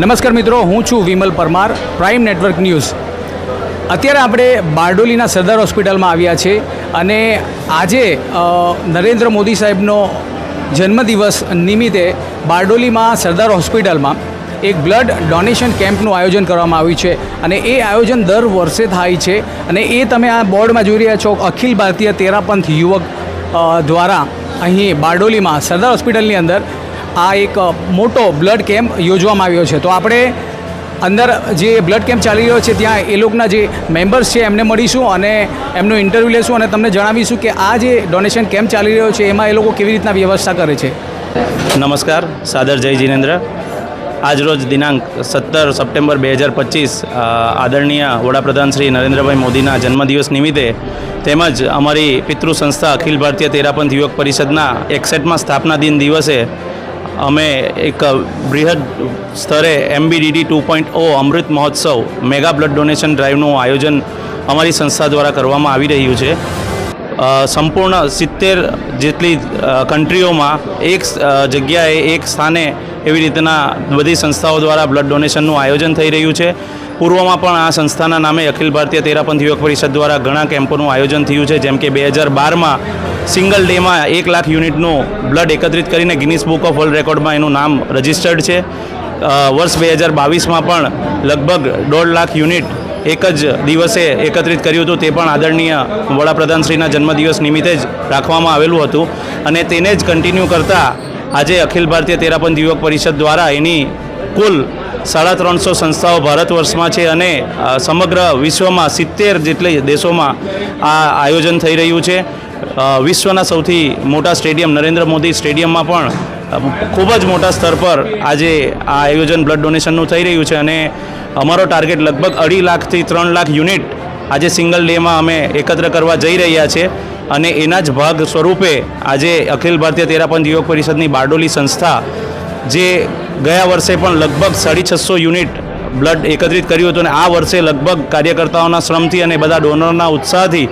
નમસ્કાર મિત્રો, હું છું Vimal Parmar, prime network news. અત્યારે આપણે બારડોલીના સરદાર હોસ્પિટલમાં આવ્યા છે અને આજે નરેન્દ્ર મોદી સાહેબનો જન્મદિવસ નિમિત્તે બારડોલીમાં સરદાર હોસ્પિટલમાં એક બ્લડ ડોનેશન કેમ્પનું આયોજન કરવામાં આવ્યું છે અને એ આયોજન દર વર્ષે થાય છે અને એ તમે આ બોર્ડમાં જોઈ રહ્યા છો, અખિલ ભારતીય તેરાપંથ યુવક દ્વારા અહીં બારડોલીમાં સરદાર હોસ્પિટલની અંદર આ એક મોટો બ્લડ કેમ્પ યોજવામાં આવ્યો છે. તો આપણે અંદર જે બ્લડ કેમ્પ ચાલી રહ્યો છે, ત્યાં એ લોકોના જે મેમ્બર્સ છે, એમને મળીશું અને એમનું ઇન્ટરવ્યૂ લેશું અને તમને જણાવીશું કે આ જે ડોનેશન કેમ્પ ચાલી રહ્યો છે, એમાં એ લોકો કેવી રીતના વ્યવસ્થા કરે છે. નમસ્કાર, સાદર જય જીનેન્દ્ર. આજરોજ દિનાંક સત્તર સપ્ટેમ્બર બે હજાર પચીસ આદરણીય વડાપ્રધાન શ્રી નરેન્દ્રભાઈ મોદીના જન્મદિવસ નિમિત્તે તેમજ અમારી પિતૃ સંસ્થા અખિલ ભારતીય તેરાપંથ યુવક પરિષદના એકસઠમાં સ્થાપના દિન દિવસે અમે એક બૃહદ સ્તરે એમબીડીડી ટુ પોઈન્ટ ઓ Amrit Mahotsav mega blood donation ડ્રાઈવનું આયોજન અમારી સંસ્થા દ્વારા કરવામાં આવી રહ્યું છે. સંપૂર્ણ સિત્તેર જેટલી કન્ટ્રીઓમાં એક જગ્યાએ એક સ્થાને એવી રીતના બધી સંસ્થાઓ દ્વારા બ્લડ ડોનેશનનું આયોજન થઈ રહ્યું છે. પૂર્વમાં પણ આ સંસ્થાના નામે અખિલ ભારતીય તેરાપંથ યુવક પરિષદ દ્વારા ઘણા કેમ્પોનું આયોજન થયું છે, જેમ કે બે હજાર બારમાં સિંગલ ડેમાં એક લાખ યુનિટનું બ્લડ એકત્રિત કરીને ગિનિસ બુક ઓફ વર્લ્ડ રેકોર્ડમાં એનું નામ રજિસ્ટર્ડ છે. વર્ષ બે હજાર બાવીસમાં પણ લગભગ દોઢ લાખ યુનિટ એક જ દિવસે એકત્રિત કર્યું હતું. તે પણ આદરણીય વડાપ્રધાનશ્રીના જન્મદિવસ નિમિત્તે જ રાખવામાં આવેલું હતું અને તેને જ કન્ટિન્યુ કરતાં આજે અખિલ ભારતીય તેરાપંથ યુવક પરિષદ દ્વારા એની કુલ સાડા ત્રણસો સંસ્થાઓ ભારત વર્ષમાં છે અને સમગ્ર વિશ્વમાં સિત્તેર જેટલી દેશોમાં આ આયોજન થઈ રહ્યું છે. વિશ્વના સૌથી મોટા સ્ટેડિયમ નરેન્દ્ર મોદી સ્ટેડિયમમાં પણ ખૂબ જ મોટા સ્તર પર આજે આ આયોજન બ્લડ ડોનેશનનું થઈ રહ્યું છે અને અમારો ટાર્ગેટ લગભગ અઢી લાખથી ત્રણ લાખ યુનિટ આજે સિંગલ ડેમાં અમે એકત્ર કરવા જઈ રહ્યા છે અને એના જ ભાગ સ્વરૂપે આજે અખિલ ભારતીય તેરાપંથ યુવક પરિષદની બારડોલી સંસ્થા, જે ગયા વર્ષે પણ લગભગ સાડી છસો યુનિટ બ્લડ એકત્રિત કર્યું હતું અને આ વર્ષે લગભગ કાર્યકર્તાઓના શ્રમથી અને બધા ડોનરના ઉત્સાહથી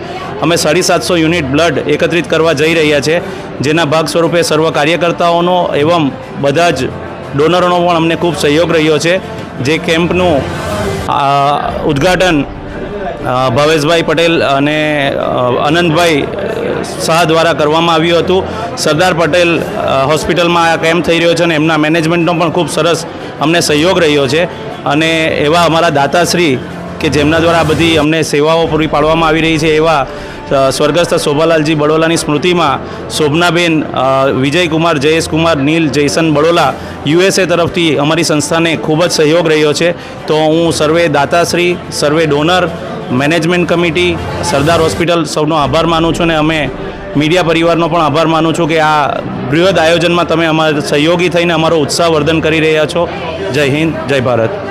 અમે સાડી સાતસો યુનિટ બ્લડ એકત્રિત કરવા જઈ રહ્યા છે. જેના ભાગ સ્વરૂપે સર્વ કાર્યકર્તાઓનો એવમ બધા જ ડોનરોનો પણ અમને ખૂબ સહયોગ રહ્યો છે. જે કેમ્પનું ઉદ્ઘાટન ભાવેશભાઈ પટેલ અને અનંતભાઈ શાહ દ્વારા કરવામાં આવ્યું હતું. સરદાર પટેલ હોસ્પિટલમાં આ કેમ્પ થઈ રહ્યો છે અને એમના મેનેજમેન્ટનો પણ ખૂબ સરસ અમને સહયોગ રહ્યો છે અને એવા અમારા દાતાશ્રી કે જેમના દ્વારા આ બધી અમને સેવાઓ પૂરી પાડવામાં આવી રહી છે, એવા સ્વર્ગસ્થ શોભાલાલજી બડોલાની સ્મૃતિમાં શોભનાબેન વિજયકુમાર, જયેશકુમાર, નીલ, જયસન બડોલા, યુએસએ તરફથી અમારી સંસ્થાને ખૂબ જ સહયોગ રહ્યો છે. તો હું સર્વે દાતાશ્રી, સર્વે donor, management committee, Sardar hospital સૌનો આભાર માનું છું અને અમે મીડિયા પરિવારનો પણ આભાર માનું છું કે આ બૃહદ આયોજનમાં તમે અમારા સહયોગી થઈને અમારો ઉત્સાહ વર્ધન કરી રહ્યા છો. જય હિન્દ, જય ભારત.